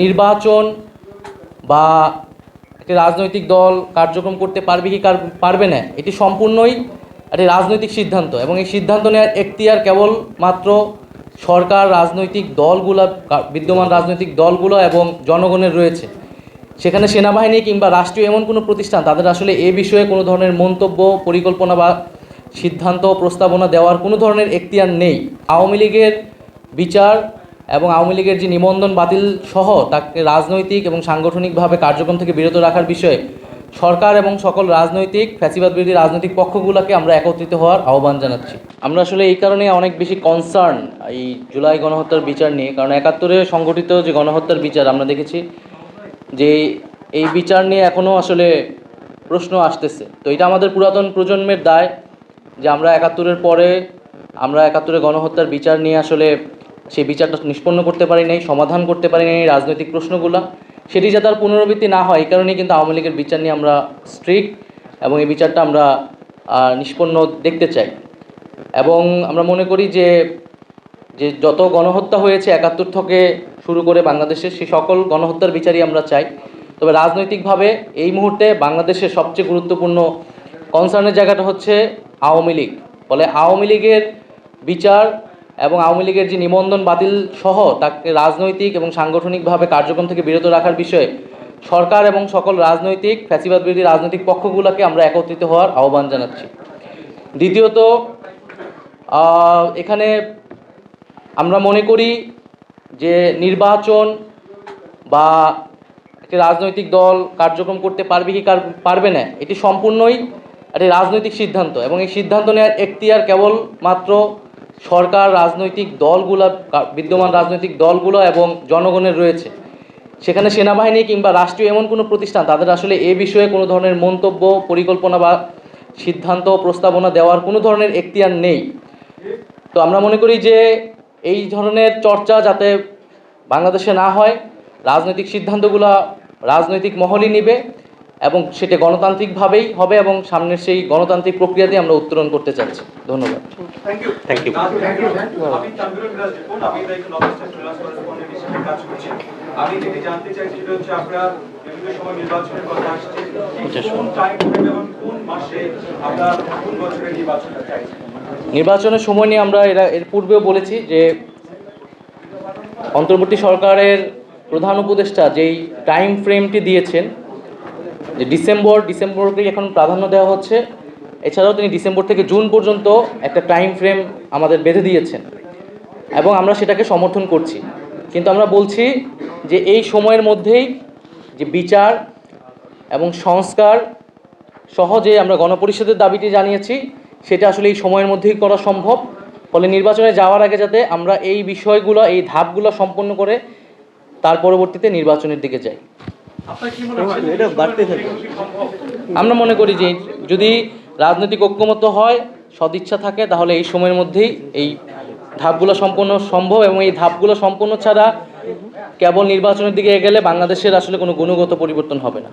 নির্বাচন বা একটি রাজনৈতিক দল কার্যক্রম করতে পারবে কি পারবে না, এটি সম্পূর্ণই একটি রাজনৈতিক সিদ্ধান্ত এবং এই সিদ্ধান্ত নেওয়ার এখতিয়ার কেবলমাত্র সরকার, রাজনৈতিক দলগুলো বিদ্যমান রাজনৈতিক দলগুলো এবং জনগণের রয়েছে। সেখানে সেনাবাহিনী কিংবা রাষ্ট্রীয় এমন কোনো প্রতিষ্ঠান, তাদের আসলে এ বিষয়ে কোনো ধরনের মন্তব্য, পরিকল্পনা বা সিদ্ধান্ত, প্রস্তাবনা দেওয়ার কোনো ধরনের এখতিয়ার নেই। আওয়ামী লীগের বিচার এবং আওয়ামী লীগের যে নিবন্ধন বাতিল সহ তাকে রাজনৈতিক এবং সাংগঠনিকভাবে কার্যক্রম থেকে বিরত রাখার বিষয়ে সরকার এবং সকল রাজনৈতিক ফ্যাসিবাদ বিরোধী রাজনৈতিক পক্ষগুলোকে আমরা একত্রিত হওয়ার আহ্বান জানাচ্ছি। আমরা আসলে এই কারণে অনেক বেশি কনসার্ন এই জুলাই গণহত্যার বিচার নিয়ে, কারণ একাত্তরে সংগঠিত যে গণহত্যার বিচার আমরা দেখেছি যে এই বিচার নিয়ে এখনও আসলে প্রশ্ন আসতেছে। তো এটা আমাদের পুরাতন প্রজন্মের দায় যে আমরা একাত্তরের পরে আমরা একাত্তরে গণহত্যার বিচার নিয়ে আসলে সেই বিচারটা নিষ্পন্ন করতে পারি নাই, সমাধান করতে পারি নাই রাজনৈতিক প্রশ্নগুলো। সেটি যাতে আর পুনরাবৃত্তি না হয়, এই কারণেই কিন্তু আওয়ামী লীগের বিচার নিয়ে আমরা স্ট্রিক্ট এবং এই বিচারটা আমরা নিষ্পন্ন দেখতে চাই। এবং আমরা মনে করি যে যে যত গণহত্যা হয়েছে, একাত্তর থেকে শুরু করে বাংলাদেশের সেই সকল গণহত্যার বিচারই আমরা চাই। তবে রাজনৈতিকভাবে এই মুহূর্তে বাংলাদেশের সবচেয়ে গুরুত্বপূর্ণ কনসার্নের জায়গাটা হচ্ছে আওয়ামী লীগ। ফলে আওয়ামী লীগের বিচার এবং আওয়ামী লীগের যে নিবন্ধন বাতিল সহ তাকে রাজনৈতিক এবং সাংগঠনিকভাবে কার্যক্রম থেকে বিরত রাখার বিষয়ে সরকার এবং সকল রাজনৈতিক ফ্যাসিবাদ বিরোধী রাজনৈতিক পক্ষগুলোকে আমরা একত্রিত হওয়ার আহ্বান জানাচ্ছি। দ্বিতীয়ত এখানে আমরা মনে করি যে নির্বাচন বা একটি রাজনৈতিক দল কার্যক্রম করতে পারবে কি পারবে না, এটি সম্পূর্ণই একটি রাজনৈতিক সিদ্ধান্ত এবং এই সিদ্ধান্ত নেওয়ার এখতিয়ার কেবল মাত্র সরকার, রাজনৈতিক দলগুলো, বিদ্যমান রাজনৈতিক দলগুলো এবং জনগণের রয়েছে। সেখানে সেনাবাহিনী কিংবা রাষ্ট্রীয় এমন কোনো প্রতিষ্ঠান, তাদের আসলে এ বিষয়ে কোনো ধরনের মন্তব্য, পরিকল্পনা বা সিদ্ধান্ত প্রস্তাবনা দেওয়ার কোনো ধরনের এখতিয়ার নেই। তো আমরা মনে করি যে এই ধরনের চর্চা যাতে বাংলাদেশে না হয়, রাজনৈতিক সিদ্ধান্তগুলো রাজনৈতিক মহলই নেবে। এবং সেটা গণতান্ত্রিকভাবেই হবে এবং সামনের সেই গণতান্ত্রিক প্রক্রিয়াতে আমরা উত্তরণ করতে চাচ্ছি। ধন্যবাদ। থ্যাংক ইউ আমি যেটি জানতে সেটা হচ্ছে বিভিন্ন সময় নির্বাচনের কথা আসছে কোন টাইম এবং কোন মাসে আপনারা কোন বছরের নির্বাচনটা চাইছেন? নির্বাচনের সময় নিয়ে আমরা এরা এর পূর্বেও বলেছি যে অন্তর্বর্তী সরকারের প্রধান উপদেষ্টা যেই টাইম ফ্রেমটি দিয়েছেন ডিসেম্বর ডিসেম্বরকে এখন প্রাধান্য দেওয়া হচ্ছে। এছাড়াও তিনি ডিসেম্বর থেকে জুন পর্যন্ত একটা টাইম ফ্রেম আমাদের বেঁধে দিয়েছেন এবং আমরা সেটাকে সমর্থন করছি। কিন্তু আমরা বলছি যে এই সময়ের মধ্যেই যে বিচার এবং সংস্কার সহজে আমরা গণপরিষদের দাবিটি জানিয়েছি, সেটা আসলে এই সময়ের মধ্যেই করা সম্ভব। ফলে নির্বাচনে যাওয়ার আগে যাতে আমরা এই বিষয়গুলো, এই ধাপগুলো সম্পন্ন করে তার পরবর্তীতে নির্বাচনের দিকে যাই। আমরা মনে করি যে যদি রাজনৈতিক ঐক্যমত্য হয়, সদিচ্ছা থাকে, তাহলে এই সময়ের মধ্যেই এই ধাপগুলো সম্পন্ন সম্ভব এবং এই ধাপগুলো সম্পন্ন ছাড়া কেবল নির্বাচনের দিকে এগেলে বাংলাদেশের আসলে কোনো গুণগত পরিবর্তন হবে না।